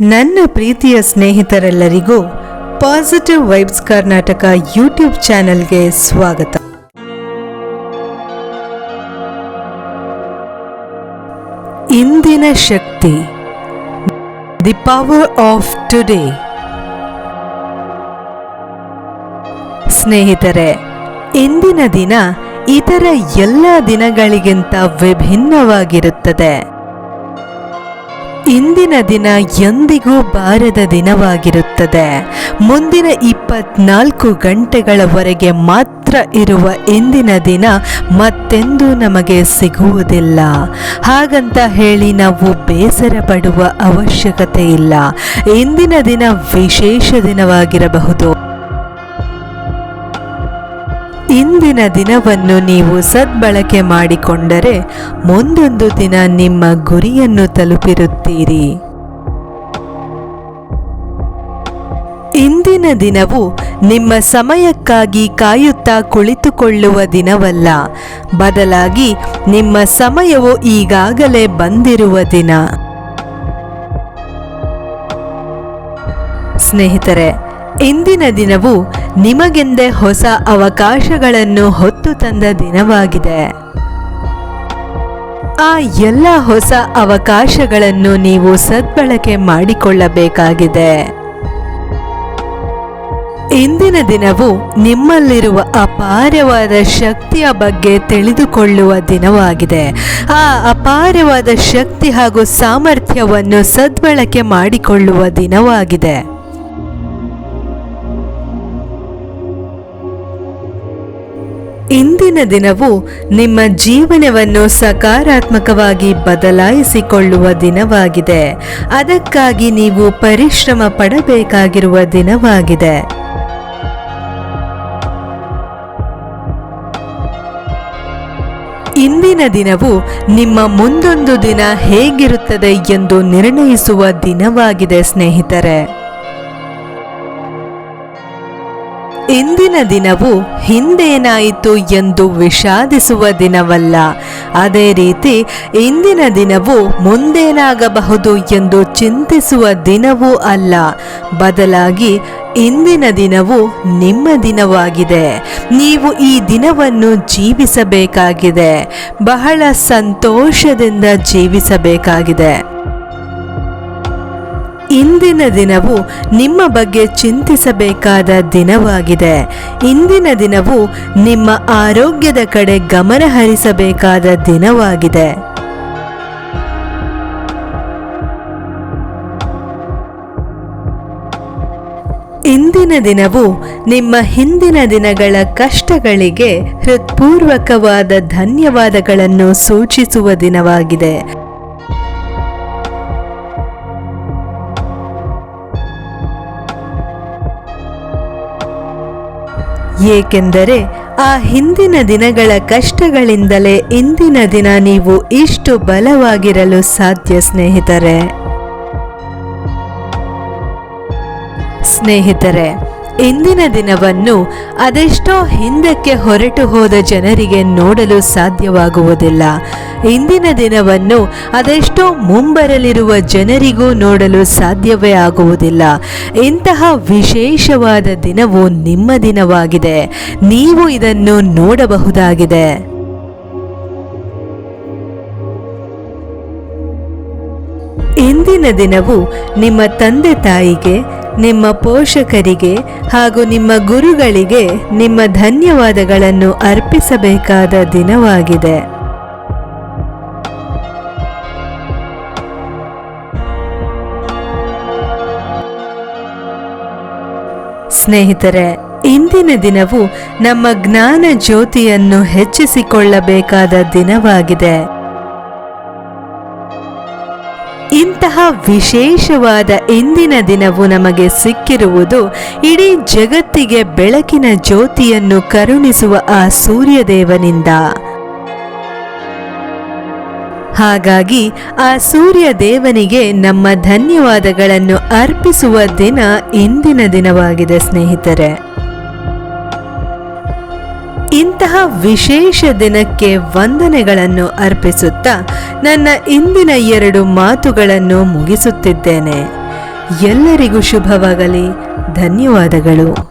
ನನ್ನ ಪ್ರೀತಿಯ ಸ್ನೇಹಿತರೆಲ್ಲರಿಗೂ ಪಾಸಿಟಿವ್ ವೈಬ್ಸ್ ಕರ್ನಾಟಕ ಯೂಟ್ಯೂಬ್ ಚಾನೆಲ್ಗೆ ಸ್ವಾಗತ. ಇಂದಿನ ಶಕ್ತಿ ದಿ ಪವರ್ ಆಫ್ ಟುಡೇ ಸ್ನೇಹಿತರೆ, ಇಂದಿನ ದಿನ ಇತರ ಎಲ್ಲ ದಿನಗಳಿಗಿಂತ ವಿಭಿನ್ನವಾಗಿರುತ್ತದೆ. ಇಂದಿನ ದಿನ ಎಂದಿಗೂ ಬಾರದ ದಿನವಾಗಿರುತ್ತದೆ. ಮುಂದಿನ ಇಪ್ಪತ್ನಾಲ್ಕು ಗಂಟೆಗಳವರೆಗೆ ಮಾತ್ರ ಇರುವ ಇಂದಿನ ದಿನ ಮತ್ತೆಂದೂ ನಮಗೆ ಸಿಗುವುದಿಲ್ಲ. ಹಾಗಂತ ಹೇಳಿ ನಾವು ಬೇಸರ ಪಡುವ ಅವಶ್ಯಕತೆ ಇಲ್ಲ. ಇಂದಿನ ದಿನ ವಿಶೇಷ ದಿನವಾಗಿರಬಹುದು. ಇಂದಿನ ದಿನವನ್ನು ನೀವು ಸದ್ಬಳಕೆ ಮಾಡಿಕೊಂಡರೆ ಮುಂದೊಂದು ದಿನ ನಿಮ್ಮ ಗುರಿಯನ್ನು ತಲುಪಿರುತ್ತೀರಿ. ಇಂದಿನ ದಿನವು ನಿಮ್ಮ ಸಮಯಕ್ಕಾಗಿ ಕಾಯುತ್ತಾ ಕುಳಿತುಕೊಳ್ಳುವ ದಿನವಲ್ಲ. ಬದಲಾಗಿ ನಿಮ್ಮ ಸಮಯವು ಈಗಾಗಲೇ ಬಂದಿರುವ ದಿನ. ಸ್ನೇಹಿತರೆ, ಇಂದಿನ ದಿನವು ನಿಮಗೆಂದೇ ಹೊಸ ಅವಕಾಶಗಳನ್ನು ಹೊತ್ತು ತಂದ ದಿನವಾಗಿದೆ. ಆ ಎಲ್ಲ ಹೊಸ ಅವಕಾಶಗಳನ್ನು ನೀವು ಸದ್ಬಳಕೆ ಮಾಡಿಕೊಳ್ಳಬೇಕಾಗಿದೆ. ಇಂದಿನ ದಿನವು ನಿಮ್ಮಲ್ಲಿರುವ ಅಪಾರವಾದ ಶಕ್ತಿಯ ಬಗ್ಗೆ ತಿಳಿದುಕೊಳ್ಳುವ ದಿನವಾಗಿದೆ. ಆ ಅಪಾರವಾದ ಶಕ್ತಿ ಹಾಗೂ ಸಾಮರ್ಥ್ಯವನ್ನು ಸದ್ಬಳಕೆ ಮಾಡಿಕೊಳ್ಳುವ ದಿನವಾಗಿದೆ. ಇಂದಿನ ದಿನವು ನಿಮ್ಮ ಜೀವನವನ್ನು ಸಕಾರಾತ್ಮಕವಾಗಿ ಬದಲಾಯಿಸಿಕೊಳ್ಳುವ ದಿನವಾಗಿದೆ. ಅದಕ್ಕಾಗಿ ನೀವು ಪರಿಶ್ರಮ ಪಡಬೇಕಾಗಿರುವ ದಿನವಾಗಿದೆ. ಇಂದಿನ ದಿನವು ನಿಮ್ಮ ಮುಂದೊಂದು ದಿನ ಹೇಗಿರುತ್ತದೆ ಎಂದು ನಿರ್ಣಯಿಸುವ ದಿನವಾಗಿದೆ ಸ್ನೇಹಿತರೆ. ಇಂದಿನ ದಿನವು ಹಿಂದೇನಾಯಿತು ಎಂದು ವಿಷಾದಿಸುವ ದಿನವಲ್ಲ. ಅದೇ ರೀತಿ ಇಂದಿನ ದಿನವು ಮುಂದೇನಾಗಬಹುದು ಎಂದು ಚಿಂತಿಸುವ ದಿನವೂ ಅಲ್ಲ. ಬದಲಾಗಿ ಇಂದಿನ ದಿನವು ನಿಮ್ಮ ದಿನವಾಗಿದೆ. ನೀವು ಈ ದಿನವನ್ನು ಜೀವಿಸಬೇಕಾಗಿದೆ. ಬಹಳ ಸಂತೋಷದಿಂದ ಜೀವಿಸಬೇಕಾಗಿದೆ. ಇಂದಿನ ದಿನವು ನಿಮ್ಮ ಬಗ್ಗೆ ಚಿಂತಿಸಬೇಕಾದ ದಿನವಾಗಿದೆ. ಇಂದಿನ ದಿನವು ನಿಮ್ಮ ಆರೋಗ್ಯದ ಕಡೆ ಗಮನ ಹರಿಸಬೇಕಾದ ದಿನವಾಗಿದೆ. ಇಂದಿನ ದಿನವು ನಿಮ್ಮ ಹಿಂದಿನ ದಿನಗಳ ಕಷ್ಟಗಳಿಗೆ ಹೃತ್ಪೂರ್ವಕವಾದ ಧನ್ಯವಾದಗಳನ್ನು ಸೂಚಿಸುವ ದಿನವಾಗಿದೆ. ಏಕೆಂದರೆ ಆ ಹಿಂದಿನ ದಿನಗಳ ಕಷ್ಟಗಳಿಂದಲೇ ಇಂದಿನ ದಿನ ನೀವು ಇಷ್ಟು ಬಲವಾಗಿರಲು ಸಾಧ್ಯ ಸ್ನೇಹಿತರೆ. ಸ್ನೇಹಿತರೆ ಇಂದಿನ ದಿನವನ್ನು ಅದೆಷ್ಟೋ ಹಿಂದಕ್ಕೆ ಹೊರಟು ಹೋದ ಜನರಿಗೆ ನೋಡಲು ಸಾಧ್ಯವಾಗುವುದಿಲ್ಲ. ಇಂದಿನ ದಿನವನ್ನು ಅದೆಷ್ಟೋ ಮುಂಬರಲಿರುವ ಜನರಿಗೂ ನೋಡಲು ಸಾಧ್ಯವೇ ಆಗುವುದಿಲ್ಲ. ಇಂತಹ ವಿಶೇಷವಾದ ದಿನವು ನಿಮ್ಮ ದಿನವಾಗಿದೆ. ನೀವು ಇದನ್ನು ನೋಡಬಹುದಾಗಿದೆ. ಇಂದಿನ ದಿನವು ನಿಮ್ಮ ತಂದೆ ತಾಯಿಗೆ, ನಿಮ್ಮ ಪೋಷಕರಿಗೆ ಹಾಗೂ ನಿಮ್ಮ ಗುರುಗಳಿಗೆ ನಿಮ್ಮ ಧನ್ಯವಾದಗಳನ್ನು ಅರ್ಪಿಸಬೇಕಾದ ದಿನವಾಗಿದೆ. ಸ್ನೇಹಿತರೆ, ಇಂದಿನ ದಿನವು ನಮ್ಮ ಜ್ಞಾನ ಜ್ಯೋತಿಯನ್ನು ಹೆಚ್ಚಿಸಿಕೊಳ್ಳಬೇಕಾದ ದಿನವಾಗಿದೆ. ಇಂತಹ ವಿಶೇಷವಾದ ಇಂದಿನ ದಿನವು ನಮಗೆ ಸಿಕ್ಕಿರುವುದು ಇಡೀ ಜಗತ್ತಿಗೆ ಬೆಳಕಿನ ಜ್ಯೋತಿಯನ್ನು ಕರುಣಿಸುವ ಆ ಸೂರ್ಯದೇವನಿಂದ. ಹಾಗಾಗಿ ಆ ಸೂರ್ಯ ದೇವನಿಗೆ ನಮ್ಮ ಧನ್ಯವಾದಗಳನ್ನು ಅರ್ಪಿಸುವ ದಿನ ಇಂದಿನ ದಿನವಾಗಿದೆ ಸ್ನೇಹಿತರೆ. ಇಂತಹ ವಿಶೇಷ ದಿನಕ್ಕೆ ವಂದನೆಗಳನ್ನು ಅರ್ಪಿಸುತ್ತಾ ನನ್ನ ಇಂದಿನ ಎರಡು ಮಾತುಗಳನ್ನು ಮುಗಿಸುತ್ತಿದ್ದೇನೆ. ಎಲ್ಲರಿಗೂ ಶುಭವಾಗಲಿ. ಧನ್ಯವಾದಗಳು.